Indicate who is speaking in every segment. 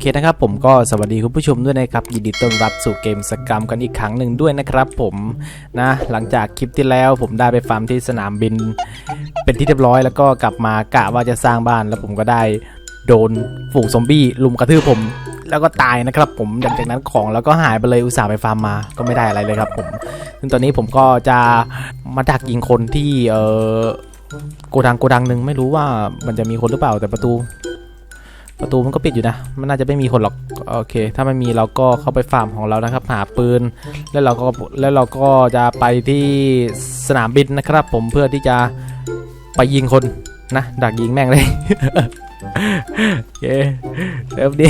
Speaker 1: เคนะครับผมก็สวัสดีคุณผู้ชมด้วยนะครับยินดีต้อนรับสู่เกมสกรรมกันอีกครั้งหนึ่งด้วยนะครับผมนะหลังจากคลิปที่แล้วผมได้ไปฟาร์มที่สนามบิน เป็นที่เรียบร้อยแล้วก็กลับมากะว่าจะสร้างบ้านแล้วผมก็ได้โดนฝูงซอมบี้ลุมกระทืบผม แล้วก็ตายนะครับผมหลังจากนั้นของแล้วก็หายไปเลยอุตส่าห์ไปฟาร์มมาก็ไม่ได้อะไรเลยครับผมซึ่งตอนนี้ผมก็จะมาดักยิงคนที่เออโกดังโกดังหนึ่งไม่รู้ว่ามันจะมีคนหรือเปล่าแต่ประตู ประตูมันก็ปิดอยู่นะ มันน่าจะไม่มีคนหรอก โอเค ถ้าไม่มีเราก็เข้าไปฟาร์มของเรานะครับ หาปืน แล้วเราก็แล้วเราก็จะไปที่สนามบินนะครับ ผมเพื่อที่จะไปยิงคนนะดักยิงแม่งเลยโอเคเริ่มดี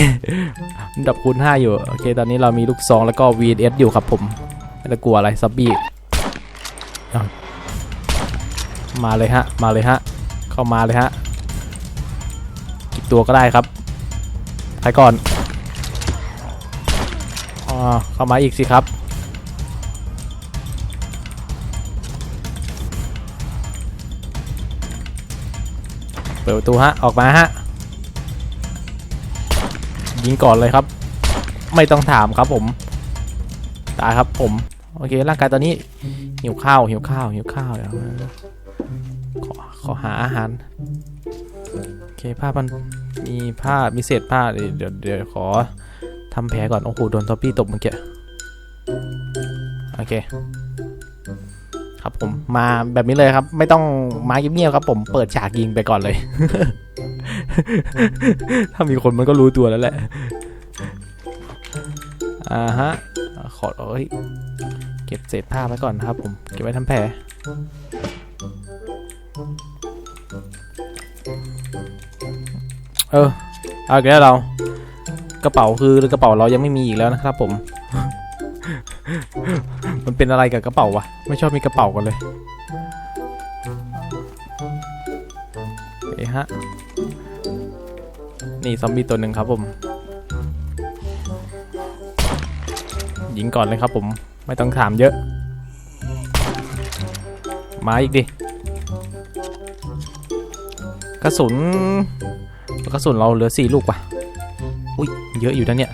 Speaker 1: ดับคูณ5อยู่ โอเค ตอนนี้เรามีลูกซองแล้วก็ VS อยู่ครับผมไม่ต้องกลัวอะไรซับบี้มาเลยฮะ มาเลยฮะ เข้ามาเลยฮะ กี่ตัวก็ได้ครับ ใครก่อนอ๋อเข้ามาอีกสิครับ เปิดประตูฮะ ออกมาฮะ ยิงก่อนเลยครับ ไม่ต้องถามครับผม ตายครับผม โอเค ร่างกายตอนนี้ หิวข้าว หิวข้าว หิวข้าวเดี๋ยว ขอขอหาอาหาร โอเคผ้ามันมีผ้ามีเศษผ้าเดี๋ยวเดี๋ยวขอทำแผลก่อน โอ้โห โดนท็อปปี้ตบเมื่อกี้ โอเค ครับผมมาแบบนี้เลยครับ ไม่ต้องมาเงียบๆครับ ผมเปิดฉากยิงไปก่อนเลย ถ้ามีคนมันก็รู้ตัวแล้วแหละ อ่าฮะ ขอเอ้ยเก็บเศษผ้าไว้ก่อนนะครับผม เก็บไว้ทำแผล เออ เอาอีกแล้วเรา กระเป๋าคือกระเป๋าเรายังไม่มีอีกแล้วนะครับผม มันเป็นอะไรกับกระเป๋าวะ ไม่ชอบมีกระเป๋ากันเลยเฮ้ฮะ นี่ซอมบี้ตัวหนึ่งครับผม ยิงก่อนเลยครับผม ไม่ต้องถามเยอะ มาอีกดิ กระสุนกระสุนเราเหลือสี่ลูกว่ะอุ้ยเยอะอยู่นะเนี่ย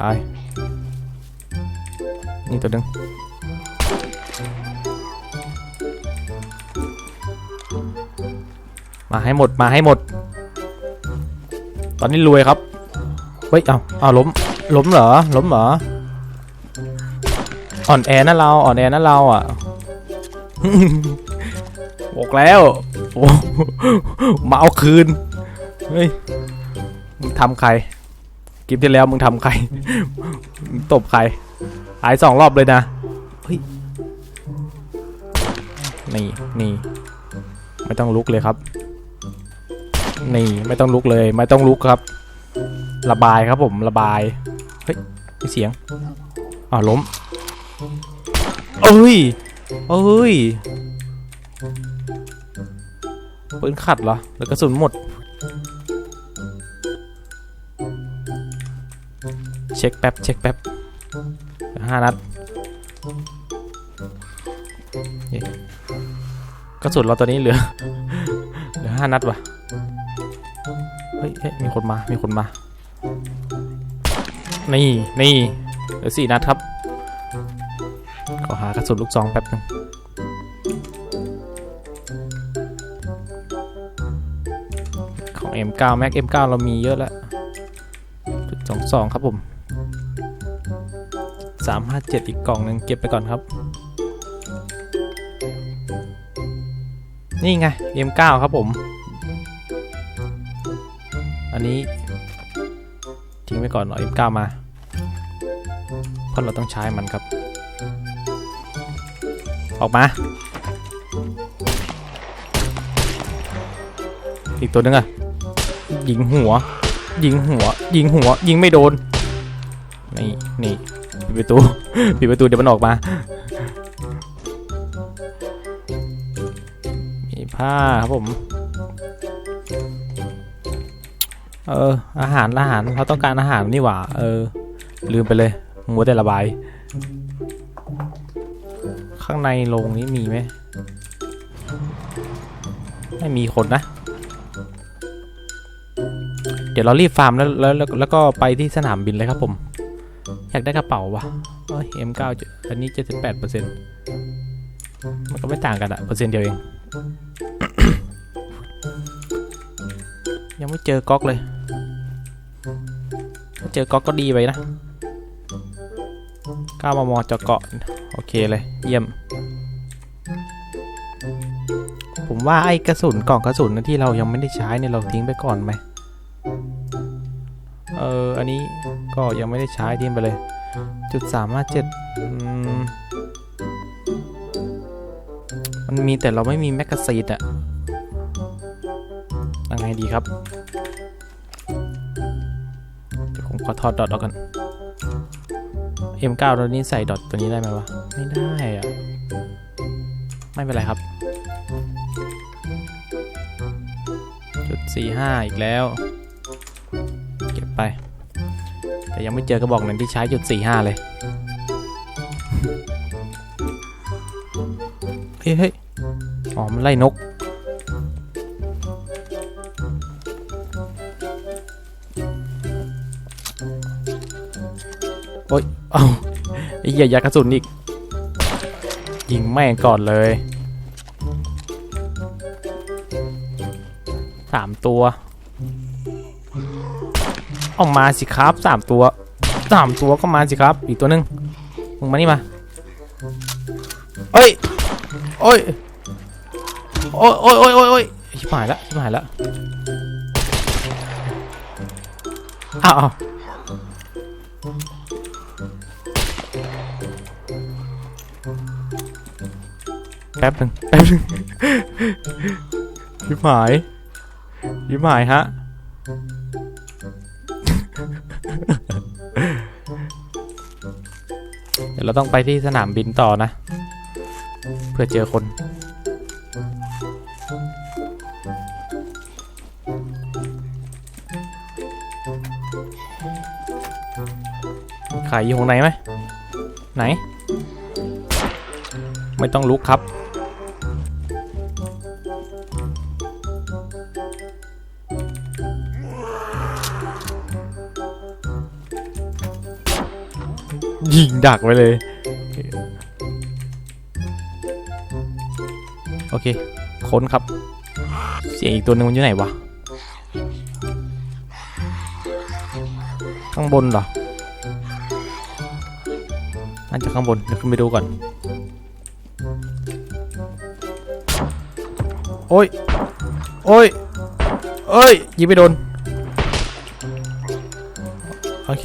Speaker 1: ตายนี่ตัวนึงมาให้หมดมาให้หมด ตอนนี้รวยครับ เฮ้ย เอาเอาล้ม ล้มเหรอ ล้มเหรอ อ่อนแอนะเรา อ่อนแอนะเราอะ บอกแล้ว โอ้มาเอาคืน เฮ้ย มึงทำใครกิมที่แล้วมึงทำใคร ตบใคร หายสองรอบเลยนะ เฮ้ย นี่ นี่ ไม่ต้องลุกเลยครับ นี่ไม่ต้องลุกเลย ไม่ต้องลุกครับ ระบายครับผมระบาย เฮ้ยมีเสียงอ้าวล้มเอ้ยเอ้ย ปืนขัดเหรอหรือกระสุนหมด เช็คแป๊บ เช็คแป๊บห้านัดกระสุนเราตอนนี้เหลือ เหลือห้านัดวะเฮ้ยเฮ้ยมีคนมา มีคนมา นี่ นี่เหลือสี่นัดครับ ขอหากระสุนลูกซองแป๊บนึง M9 Max M9 เรามีเยอะแล้วจุดสองสองครับผมสามห้าเจ็ดอีกกล่องหนึ่งเก็บไปก่อนครับ นี่ไง M9 ครับผม อันนี้ ทิ้งไว้ก่อนเอา M9 มา เพราะเราต้องใช้มันครับ ออกมา อีกตัวนึงอะ ยิงหัว ยิงหัว ยิงหัว ยิงไม่โดน นี่นี่ปิดประตูปิดประตูเดี๋ยวมันออกมา มีผ้าครับผม เออ อาหารอาหารเราต้องการอาหารนี่หว่า เออ ลืมไปเลยมัวแต่ระบาย ข้างในโรงนี้มีไหมไม่มีคนนะ ดี๋ยวเรารีบฟาร์มแล้วแล้วแล้วแล้วก็ไปที่สนามบินเลยครับผม อยากได้กระเป๋าวะเอ้ย M9 อันนี้ 78เปอร์เซ็นต์มันก็ไม่ต่างกันอะเปอร์เซ็นต์เดียวเอง ยังไม่เจอก๊อกเลยถ้าเจอก๊อกก็ดีไปนะก้ามมจเกาะโอเคเลย เยี่ยม ผมว่าไอ้กระสุนกล่องกระสุนนะที่เรายังไม่ได้ใช้เนี่ยเราทิ้งไปก่อนไหม เออ อันนี้ก็ยังไม่ได้ใช้ทิ้งไปเลย จุดสามห้าเจ็ดมันมีแต่เราไม่มีแมกกาซีนอะยังไงดีครับ เดี๋ยวผมขอถอดดอทออกกัน M9 ตัวนี้ใส่ดอทตัวนี้ได้ไหมวะ ไม่ได้อะไม่เป็นไรครับ จุดสี่ห้าอีกแล้ว ยังไม่เจอกระบอกหนึ่งที่ใช้จุดสี่ห้าเลยเฮ้ยเฮ้ยอ๋อมันไล่นก โอ้ย เอาไอ้เหี้ยยากระสุนอีก ยิงแม่งก่อนเลย สามตัว ออกมาสิครับสามตัวสามตัวก็มาสิครับ อีกตัวหนึ่งมึงมานี่มาเอ้ยโอ้ยโอ้ยโอ้ยโอ้ยโอ้ยโอ้ยชิบหายละชิบหายละอ้าวอ้าวแป๊บหนึ่งแป๊บหนึ่งชิบหายชิบหายฮะ ดี๋ยวเราต้องไปที่สนามบินต่อนะ เพื่อเจอคน ขายอยู่ตรงไหนไหมไหน ไม่ต้องลุกครับ ยิงดักไว้เลย โอเค ค้นครับ เสียงอีกตัวหนึงมันอยู่ไหนวะ ข้างบนเหรอน่าจะข้างบน เดี๋ยวขึ้นไปดูก่อน โอ้ย โอ้ยเอ้ย ยิงไปโดน โอเค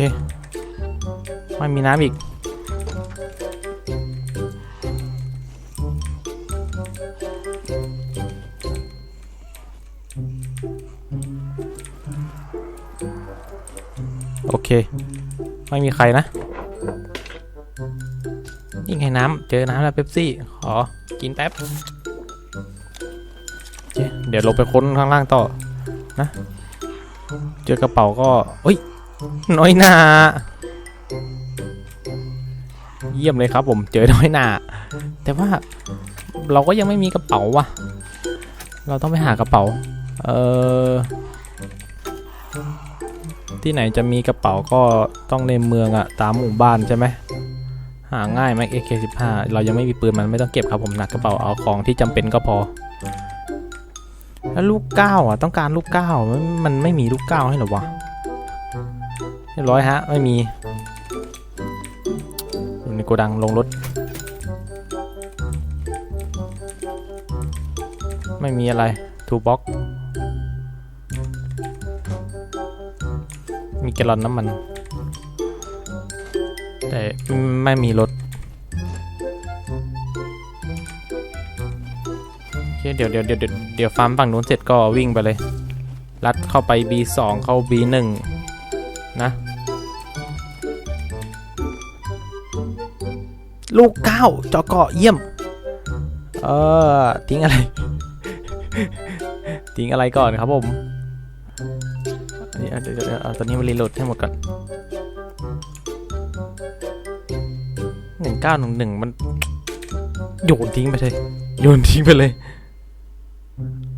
Speaker 1: ไม่มีน้ำอีก โอเค ไม่มีใครนะนี่ไงน้ำเจอน้ำแล้วเป๊ปซี่ ขอ กินแป๊บเคเดี๋ยวลงไปค้นข้างล่างต่อนะ เจอกระเป๋าก็เอ้ย น้อยหนา เยี่ยมเลยครับผมเจอน้อยหนาแต่ว่าเราก็ยังไม่มีกระเป๋าว่ะ เราต้องไปหากระเป๋า เออที่ไหนจะมีกระเป๋าก็ต้องในเมืองอะตามหมู่บ้านใช่ไหมหาง่ายไหม AK15 เรายังไม่มีปืนมันไม่ต้องเก็บครับผมหนักกระเป๋าเอาของที่จำเป็นก็พอ แล้วลูกเก้าอะต้องการลูกเก้ามันมันไม่มีลูกเก้าให้หรอวะเรียบร้อยฮะ ไม่มี ในโกดังลงรถ ไม่มีอะไรทูบ็อกมีแกลอนน้ำมัน แต่ไม่มีรถโอเคเดี๋ยวเดี๋ยวเดี๋ยวเดี๋ยวเดี๋ยวฟาร์มฝั่งนู้นเสร็จก็วิ่งไปเลย ลัดเข้าไป B2 เข้า B1 นะ ลูกเก้าจอเกาะเยี่ยม เออทิ้งอะไร ทิ้งอะไรก่อนครับผมอันนี้เดี๋ยวเดี๋ยวเอาตัวนี้มารีโหลดให้หมดก่อนหนึ่งเก้าหนึ่งหนึ่งมัน โยนทิ้งไปเลยโยนทิ้งไปเลย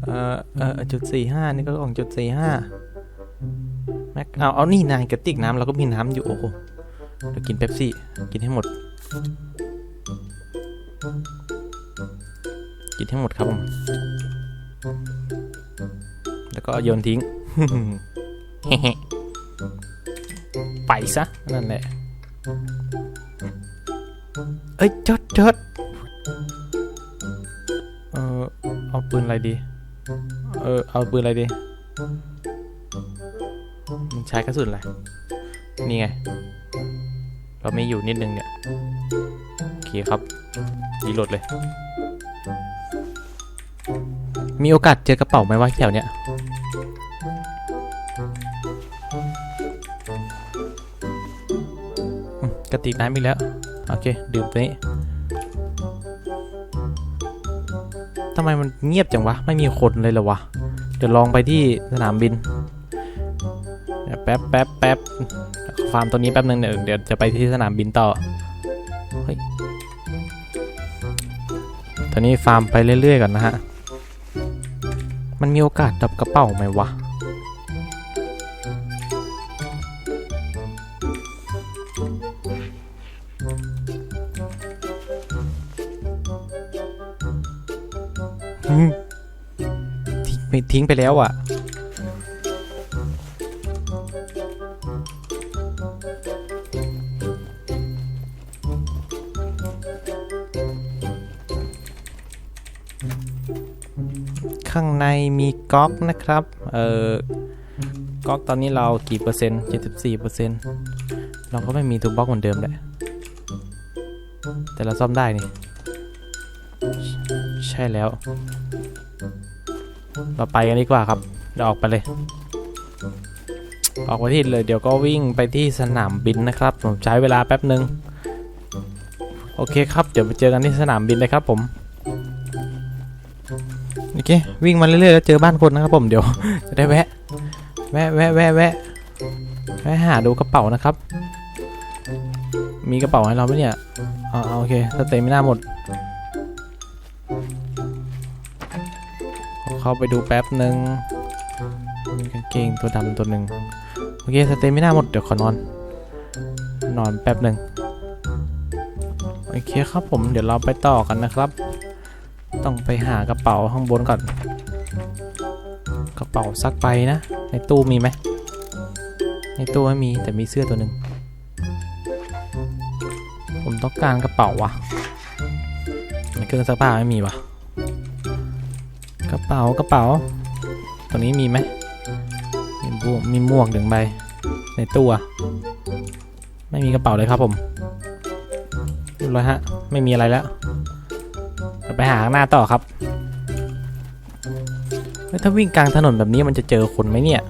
Speaker 1: เออเออจุดสี่ห้านี่ก็ของจุดสี่ห้านะเอาเอานี่นายกระติกน้ำเราก็มีน้ำอยู่โอ้โหเดี๋ยวกินเป๊ปซี่ กินให้หมด กินให้หมดครับผมแล้วก็โยนทิ้งไปซะ นั่นแหละ เอ้ยจดจดเออเอาปืนอะไรดี เออ เอาปืนอะไรดี มันใช้กระสุนอะไร นี่ไง เราไม่อยู่นิดนึงเนี่ย โอเคครับรีโหลดเลย มีโอกาสเจอกระเป๋าไหมวะแถวเนี้ยกระติกน้ำอีกแล้ว โอเค ดื่มตัวนี้ทำไมมันเงียบจังวะ ไม่มีคนเลยเหรอวะ เดี๋ยวลองไปที่สนามบิน แป๊บแป๊บแป๊บ ฟาร์มตัวนี้แป๊บนึงเดี๋ยวเดี๋ยวจะไปที่สนามบินต่อเฮ้ยตอนนี้ฟาร์มไปเรื่อยๆก่อนนะฮะ มันมีโอกาสดับกระเป๋าไหมวะ ทิ้งไปทิ้งไปแล้วอะ ข้างในมีก๊อกนะครับ เออก๊อกตอนนี้เรากี่เปอร์เซ็นต์74เปอร์เซ็นต์เราก็ไม่มีทูบ็อกเหมือนเดิมแหละ แต่เราซ่อมได้นี่ ใช่แล้ว เราไปกันดีกว่าครับเดี๋ยวออกไปเลย ออกไปที่เลย เดี๋ยวก็วิ่งไปที่สนามบินนะครับ ผมใช้เวลาแป๊บหนึ่งโอเคครับ เดี๋ยวไปเจอกันที่สนามบินเลยครับผม โอเควิ่งมาเรื่อยๆแล้วเจอบ้านคนนะครับผมเดี๋ยวจะได้แวะ แวะแวะแวะแวะแวะหาดูกระเป๋านะครับ มีกระเป๋าให้เราไหมเนี่ยอ๋อโอเคสเตมิน่าหมด เข้าไปดูแป๊บหนึ่งมีกางเกงตัวดำตัวหนึ่งโอเคสเตมิน่าหมดเดี๋ยวขอนอน นอนแป๊บหนึ่งโอเคครับผมเดี๋ยวเราไปต่อกันนะครับ ต้องไปหากระเป๋าข้างบนก่อน กระเป๋าซักไปนะ ในตู้มีไหม ในตู้ไม่มีแต่มีเสื้อตัวหนึ่ง ผมต้องการกระเป๋าวะในเครื่องซักผ้าไม่มีวะกระเป๋ากระเป๋า ตัวนี้มีไหม มีบวมีหมวกหนึ่งใบ ในตู้อะไม่มีกระเป๋าเลยครับผมเรียบร้อยฮะ ไม่มีอะไรแล้ว ไปหาข้างหน้าต่อครับเฮ้ยถ้าวิ่งกลางถนนแบบนี้มันจะเจอคนไหมเนี่ย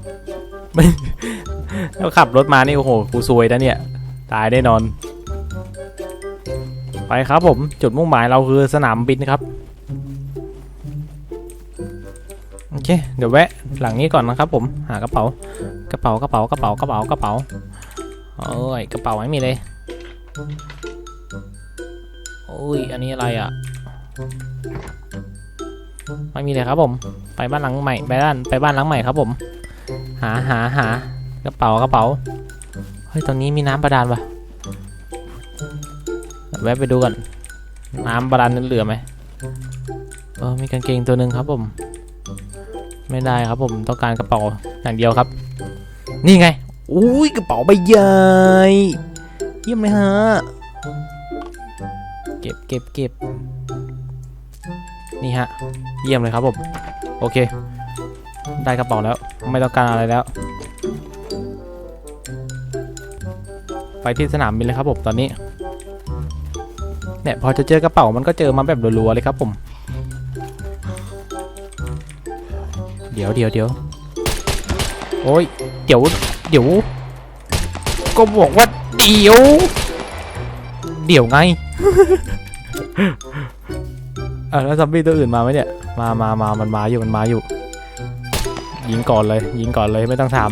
Speaker 1: ไม่ถ้าขับรถมานี่โอ้โหกูซวยนะเนี่ย ตายแน่นอน ไปครับผมจุดมุ่งหมายเราคือสนามบินครับโอเคเดี๋ยวแวะหลังนี้ก่อนนะครับผมหากระเป๋ากระเป๋ากระเป๋ากระเป๋ากระเป๋ากระเป๋าโอ้ยกระเป๋าไม่มีเลยโอ้ยอันนี้อะไรอะ ไม่มีเลยครับผม ไปบ้านหลังใหม่ไปบ้านไปบ้านหลังใหม่ครับผม หาหาหากระเป๋ากระเป๋าเฮ้ยตอนนี้มีน้ำประดานปะแวะไปดูก่อนน้ำประดานนั้นเหลือไหมเออมีกางเกงตัวหนึ่งครับผม ไม่ได้ครับผมต้องการกระเป๋าอย่างเดียวครับ นี่ไงอุ้ยกระเป๋าใบใหญ่เยี่ยมเลยฮะ เก็บเก็บเก็บ นี่ฮะ เยี่ยมเลยครับผม โอเค ได้กระเป๋าแล้ว ไม่ต้องการอะไรแล้ว ไปที่สนามบินเลยครับผมตอนนี้ เนี่ยพอจะเจอกระเป๋ามันก็เจอมาแบบรัวๆเลยครับผม เดี๋ยวเดี๋ยวเดี๋ยวโอ้ย เดี๋ยว เดี๋ยว ก็บอกว่าเดี๋ยว เดี๋ยวไง อะแล้วซอมบี้ตัวอื่นมาไหมเนี่ย มามามามันมาอยู่ มันมาอยู่ ยิงก่อนเลย ยิงก่อนเลยไม่ต้องถาม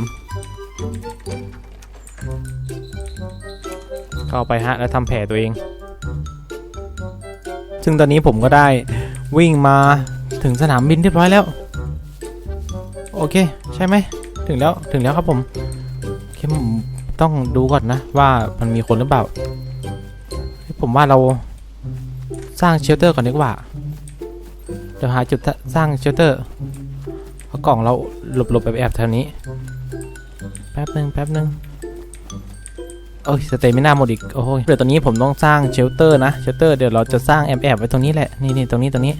Speaker 1: เข้าไปฮะ แล้วทำแผลตัวเอง ซึ่งตอนนี้ผมก็ได้วิ่งมาถึงสนามบินเรียบร้อยแล้ว โอเค ใช่ไหม ถึงแล้ว ถึงแล้วครับผมเข้มต้องดูก่อนนะ ว่ามันมีคนหรือเปล่า ผมว่าเราสร้างเชลเตอร์ก่อนดีกว่า ดี๋ยวหาจุดสร้างเชลเตอร์เอากล่องเราหลบๆแอบๆแถวนี้ แป๊บหนึ่งแป๊บหนึ่งโอ้ยสเตมิน่าหมดอีก โอ้ยเดี๋ยวตอนนี้ผมต้องสร้างเชลเตอร์นะเชลเตอร์เดี๋ยวเราจะสร้างแอบแอบไว้ตรงนี้แหละนี่นี่ตรงนี้ตรงนี้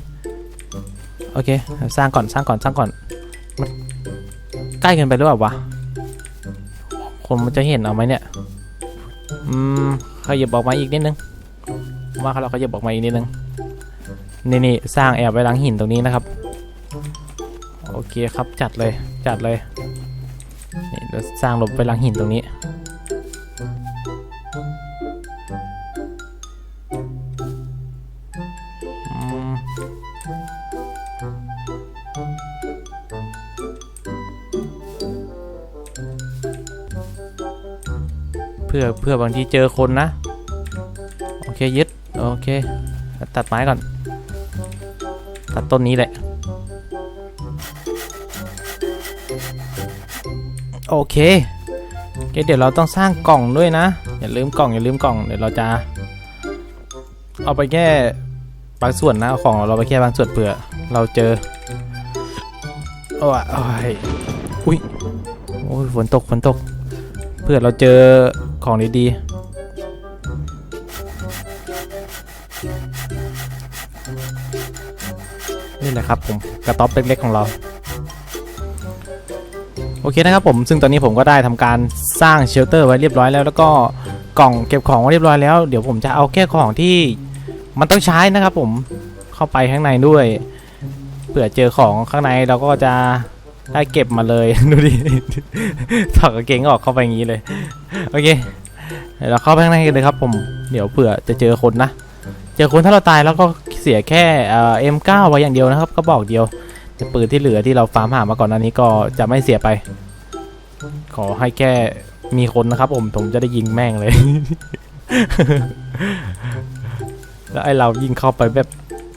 Speaker 1: โอเคสร้างก่อนสร้างก่อนสร้างก่อนมันใกล้เกินไปหรือเปล่าวะคนมันจะเห็นเอาไหมเนี่ยอืมขยับออกมาอีกนิดนึงว่าเราขยับออกมาอีกนิดนึง นี่นี่สร้างแอบไว้หลังหินตรงนี้นะครับ โอเคครับจัดเลยจัดเลยนี่เราสร้างหลบไปหลังหินตรงนี้ เพื่อเพื่อบางทีเจอคนนะ โอเคยึดโอเค ตัดไม้ก่อน ตัดต้นนี้แหละ โอเคเดี๋ยวเราต้องสร้างกล่องด้วยนะ อย่าลืมกล่องอย่าลืมกล่องเดี๋ยวเราจะ เอาไปแค่บางส่วนนะเอาของเราไปแค่บางส่วนเผื่อ เราเจอโอ้ยโอ้ยอุ้ยโอ้ยฝนตกฝนตกเผื่อเราเจอของดีๆ นี่แหละครับผมกระต๊อบเล็กๆของเรา โอเคนะครับผมซึ่งตอนนี้ผมก็ได้ทำการสร้างเชลเตอร์ไว้เรียบร้อยแล้ว แล้วก็กล่องเก็บของไว้เรียบร้อยแล้ว เดี๋ยวผมจะเอาแค่ของที่มันต้องใช้นะครับผมเข้าไปข้างในด้วยเผื่อเจอของข้างในเราก็จะได้เก็บมาเลย ดูดิถอดกางเกงออกเข้าไปอย่างนี้เลย โอเคเดี๋ยวเราเข้าไปข้างในกันเลยครับผม เดี๋ยวเผื่อจะเจอคนนะ เจอคนถ้าเราตายแล้วก็ เสียแค่เอ็มเก้าไว้อย่างเดียวนะครับก็บอกเดียวแต่ปืนที่เหลือที่เราฟาร์มหามาก่อนหน้านี้ก็จะไม่เสียไป ขอให้แค่มีคนนะครับ ผมผมจะได้ยิงแม่งเลย แล้วไอเรายิงเข้าไปแบบ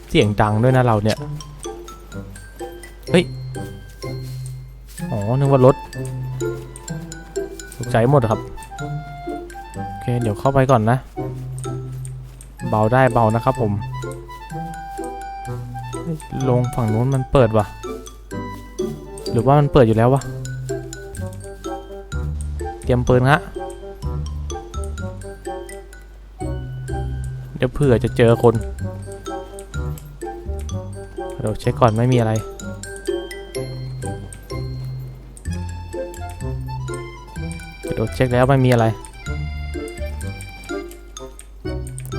Speaker 1: เสียงดังด้วยนะเราเนี่ยเฮ้ยอ๋อนึกว่ารถตกใจหมดครับโอเคเดี๋ยวเข้าไปก่อนนะ เบาได้เบานะครับผม ลงฝั่งนู้นมันเปิดวะหรือว่ามันเปิดอยู่แล้ววะเตรียมปืนฮะเดี๋ยวเผื่อจะเจอคนเดี๋ยวเช็คก่อนไม่มีอะไรเดี๋ยวเช็คแล้วไม่มีอะไร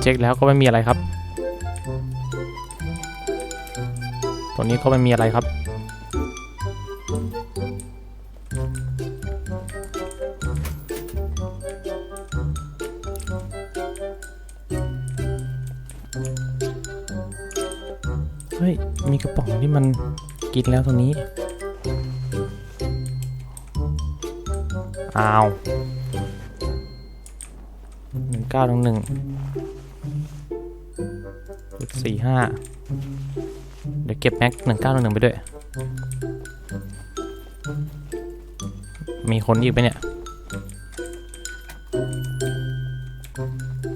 Speaker 1: เช็คแล้วก็ไม่มีอะไรครับ ตัวนี้ก็ไม่มีอะไรครับ เฮ้ย มีกระป๋องที่มันกินแล้วตรงนี้ อ้าวหนึ่งเก้าหนึ่งหนึ่งสี่ห้า เดี๋ยวเก็บแม็กหนึ่งเก้าหนึ่งหนึ่งไปด้วย มีคนอีกไปะเนี่ย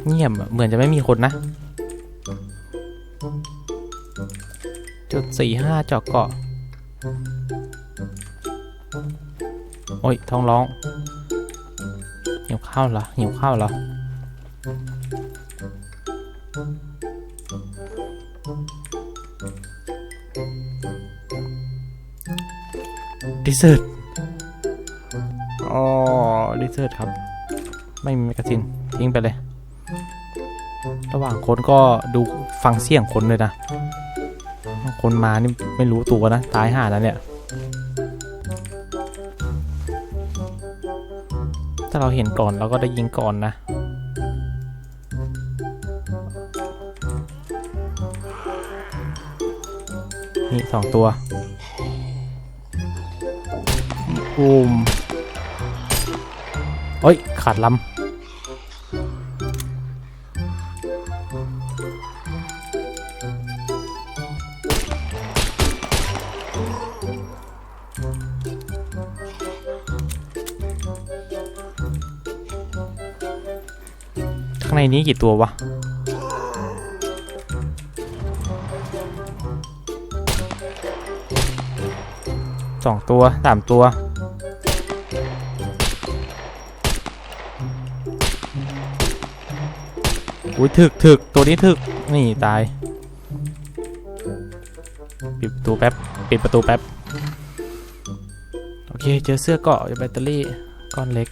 Speaker 1: เงียบอะเหมือนจะไม่มีคนนะ จุดสี่ห้าเจาะเกาะ โอ้ยท้องร้อง หิวข้าวเหรอ หิวข้าวเหรอ ดิเซอร์ตอ๋อดิเซอร์ตครับ ไม่มีแมกกาซีนทิ้งไปเลย ระหว่างคนก็ดูฟังเสียงคนเลยนะ คนมานี่ไม่รู้ตัวนะ ตายห่าแล้วเนี่ย ถ้าเราเห็นก่อนเราก็ได้ยิงก่อนนะนี่สองตัว บูมโอ้ย ขาดลำข้างในนี้กี่ตัววะสองตัวสามตัว อุ้ยถึกถึกตัวนี้ถึกนี่ตาย ปิดประตูแป๊บ ปิดประตูแป๊บ โอเค เจอเสื้อเกาะแบตเตอรี่ก้อนเล็ก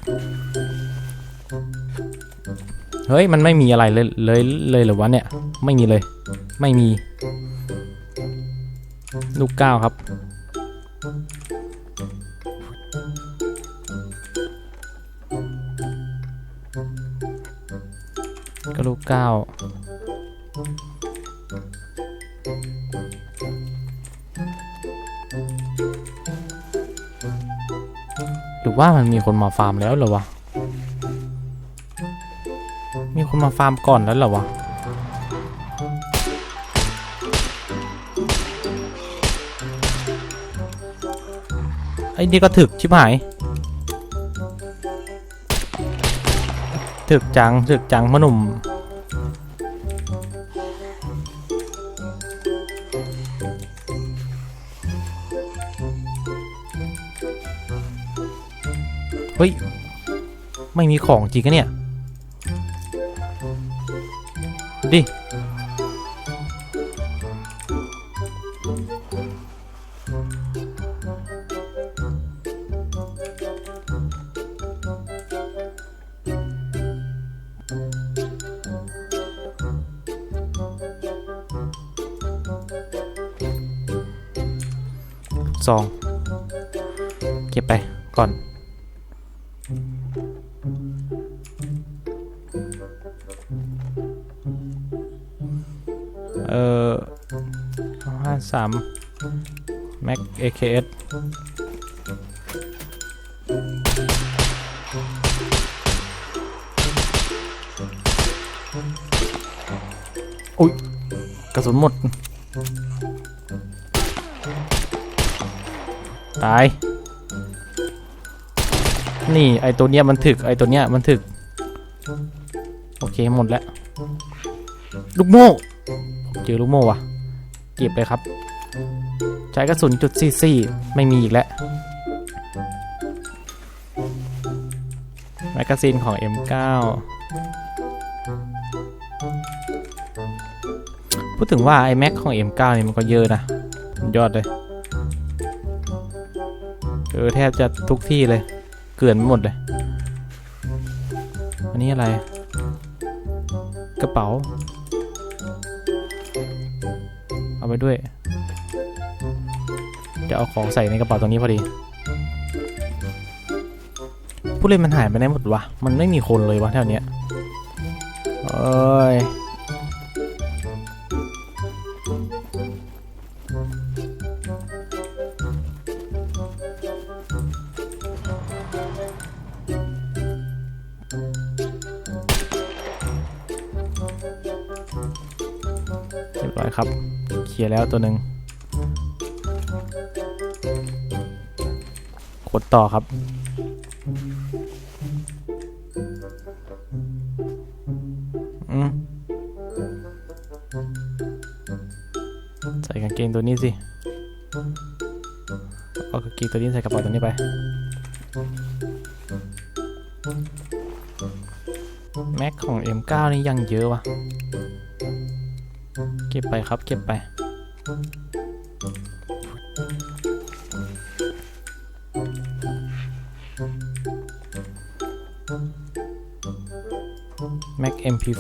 Speaker 1: เฮ้ย มันไม่มีอะไรเลยเลยเลยหรอวะเนี่ย ไม่มีเลย ไม่มี ลูกก้าวครับ ก็ลูกก้าหรือว่ามันมีคนมาฟาร์มแล้วเหรอวะ มีคนมาฟาร์มก่อนแล้วเหรอวะ ไอ้นี่ก็ถึกชิบหาย ถึกจัง ถึกจังพ่อหนุ่ม ไม่มีของจริงกันเนี่ย ดิ ม็กเอเคเอสอุ้ยกระสุนหมด ตาย นี่ไอตัวเนี้ยมันถึก ไอตัวเนี้ยมันถึก โอเคหมดแล้ว ลูกโม่ผมเจอลูกโม่ว่ะ เก็บเลยครับ ใช้กระสุนจุดสี่สี่ไม่มีอีกแล้วแมกกาซีนของ M9 พูดถึงว่าไอแม็กของ M9 นี่มันก็เยอะนะ ยอดเลยเออแทบจะทุกที่เลย เกลื่อนหมดเลย อันนี้อะไร กระเป๋า เอาไปด้วย จะเอาของใส่ในกระเป๋าตรงนี้พอดี ผู้เล่นมันหายไปไหนหมดวะ มันไม่มีคนเลยวะแถวเนี้ยเอ้ยเรียบร้อยครับ เคลียร์แล้วตัวหนึ่ง ดต่อครับ ใส่กางเกงตัวนี้สิเอากางเกงตัวนี้ใส่กระเป๋าตัวนี้ไป แม็กของ M9 นี่ยังเยอะวะเก็บไปครับ เก็บไป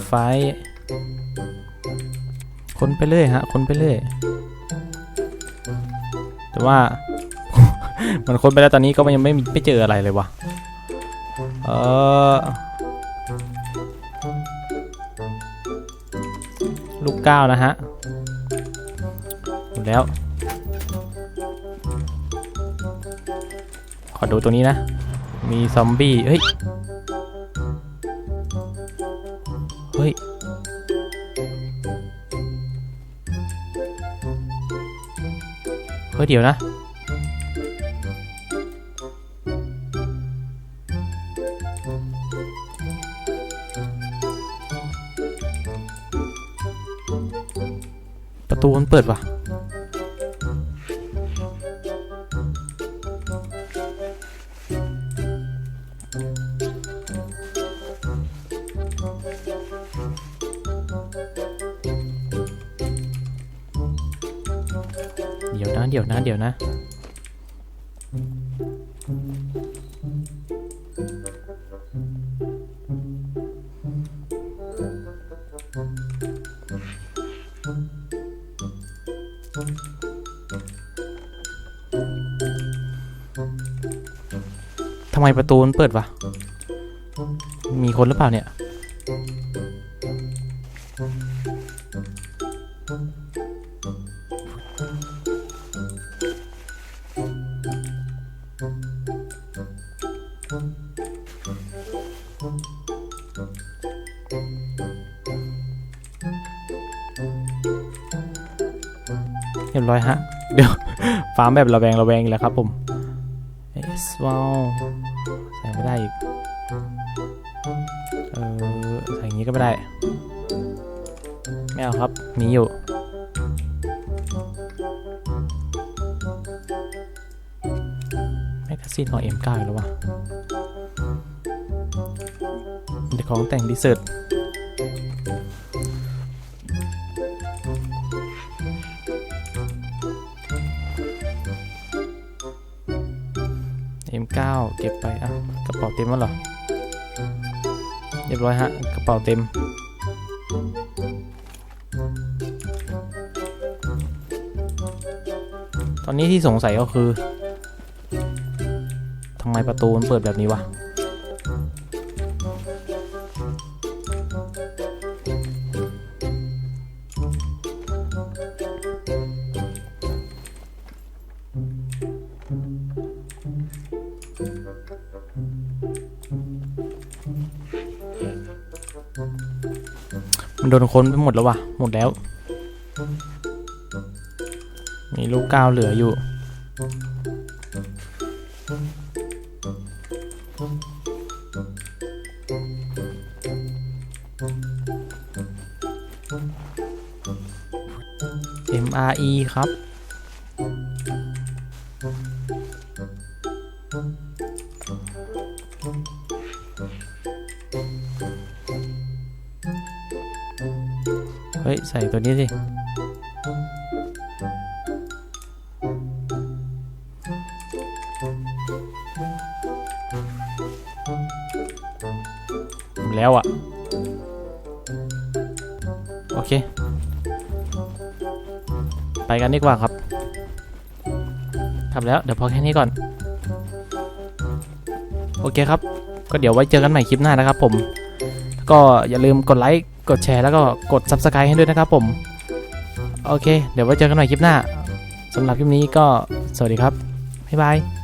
Speaker 1: MP5 คนไปเรื่อยฮะ คนไปเรื่อย แต่ว่า มันคนไปแล้วตอนนี้ก็ยังไม่ไม่เจออะไรเลยวะเออลูกก้าวนะฮะหมดแล้ว ขอดูตัวนี้นะ มีซอมบี้ เฮ้ย ฮ้เดี๋ยวนะ ประตูมันเปิดว่ะ เดี๋ยวนะเดี๋ยวนะ เดี๋ยวนะ ทำไมประตูมันเปิดวะ มีคนหรือเปล่าเนี่ย ฮะ เดี๋ยว ฟาร์มแบบระแวงระแวงอีกแล้วครับผมเอสวาใส่ไม่ได้อีก เออใส่อย่างนี้ก็ไม่ได้ ไม่เอาครับ มีอยู่แมกกาซีนของ M9 อีกแล้ววะเด็กของแต่งดีเซิร์ บร้อยฮะ กระเป๋าเต็ม ตอนนี้ที่สงสัยก็คือทำไมประตูมันเปิดแบบนี้วะ มันโดนค้นไปหมดแล้ววะหมดแล้ว มีลูกก้าวเหลืออยู่ MRE ครับ ตัวนี้สิแล้วอะโอเค ไปกันดีกว่าครับครับแล้ว เดี๋ยวพอแค่นี้ก่อน โอเคครับ ก็เดี๋ยวไว้เจอกันใหม่คลิปหน้านะครับผม ก็อย่าลืมกดไลค์ กดแชร์แล้วก็กด Subscribe ให้ด้วยนะครับผม โอเค เดี๋ยวไว้เจอกันใหม่คลิปหน้าสำหรับคลิปนี้ก็สวัสดีครับ บ๊ายบาย